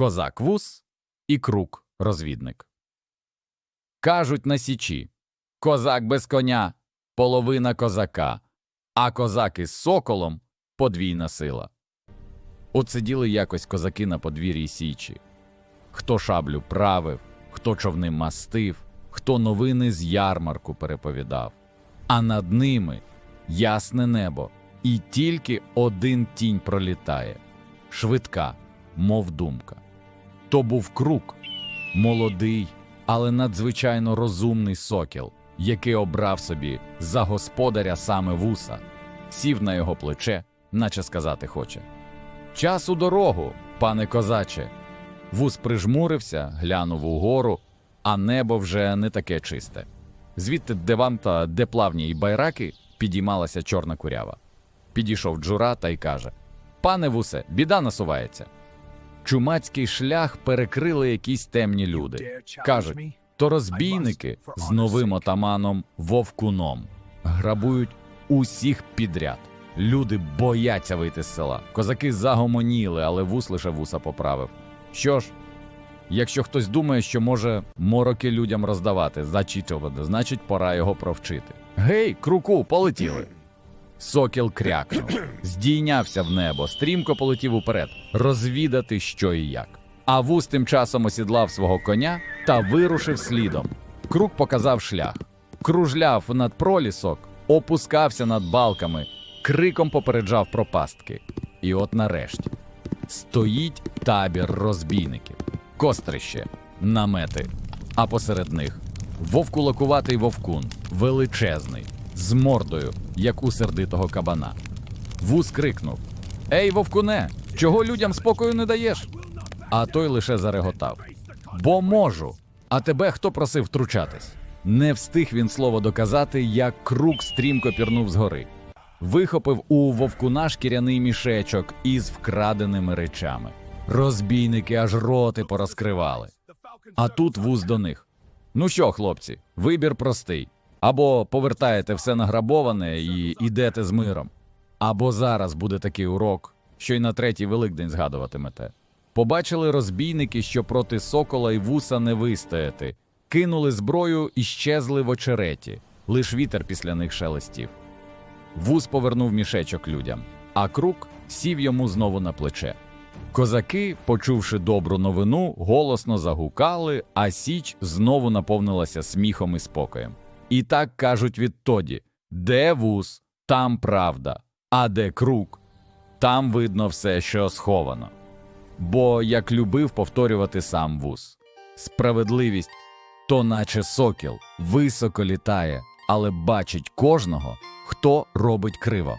козак вус і крук розвідник. Кажуть на січі козак без коня половина козака, а козак із соколом подвійна сила. От сиділи якось козаки на подвір'ї січі. Хто шаблю правив, хто човни мастив, хто новини з ярмарку переповідав. А над ними ясне небо, і тільки один тінь пролітає швидка, мов думка. То був крук, молодий, але надзвичайно розумний сокіл, який обрав собі за господаря саме вуса, сів на його плече, наче сказати хоче. Час у дорогу, пане козаче. Вус прижмурився, глянув угору, а небо вже не таке чисте. Звідти, де вам та де плавні й байраки, підіймалася чорна курява. Підійшов Джура та й каже: Пане вусе, біда насувається. Чумацький шлях перекрили якісь темні люди. Кажуть, то розбійники з новим отаманом Вовкуном грабують усіх підряд. Люди бояться вийти з села. Козаки загомоніли, але вус лише вуса поправив. Що ж, якщо хтось думає, що може мороки людям роздавати, зачитувати, значить пора його провчити. Гей, круку, полетіли. Сокіл крякнув, здійнявся в небо, стрімко полетів уперед, розвідати, що і як. А вуз тим часом осідлав свого коня та вирушив слідом. Крук показав шлях, кружляв над пролісок, опускався над балками, криком попереджав про пастки. І от нарешті стоїть табір розбійників, кострище, намети, а посеред них вовкулакуватий вовкун, величезний, з мордою, як у сердитого кабана. Вуз крикнув: Ей, вовкуне, чого людям спокою не даєш? А той лише зареготав. Бо можу. А тебе хто просив втручатись? Не встиг він слово доказати, як крук стрімко пірнув згори. Вихопив у вовкуна шкіряний мішечок із вкраденими речами. Розбійники аж роти порозкривали. А тут вуз до них. Ну що, хлопці, вибір простий. Або повертаєте все награбоване і йдете з миром. Або зараз буде такий урок, що й на третій Великдень згадуватимете. Побачили розбійники, що проти сокола й вуса не вистояти, кинули зброю і щезли в очереті, лиш вітер після них шелестів. Вуз повернув мішечок людям, а крук сів йому знову на плече. Козаки, почувши добру новину, голосно загукали, а січ знову наповнилася сміхом і спокоєм. І так кажуть відтоді: де вуз, там правда, а де крук, там видно все, що сховано. Бо як любив повторювати сам вуз, справедливість то наче сокіл, високо літає, але бачить кожного, хто робить криво.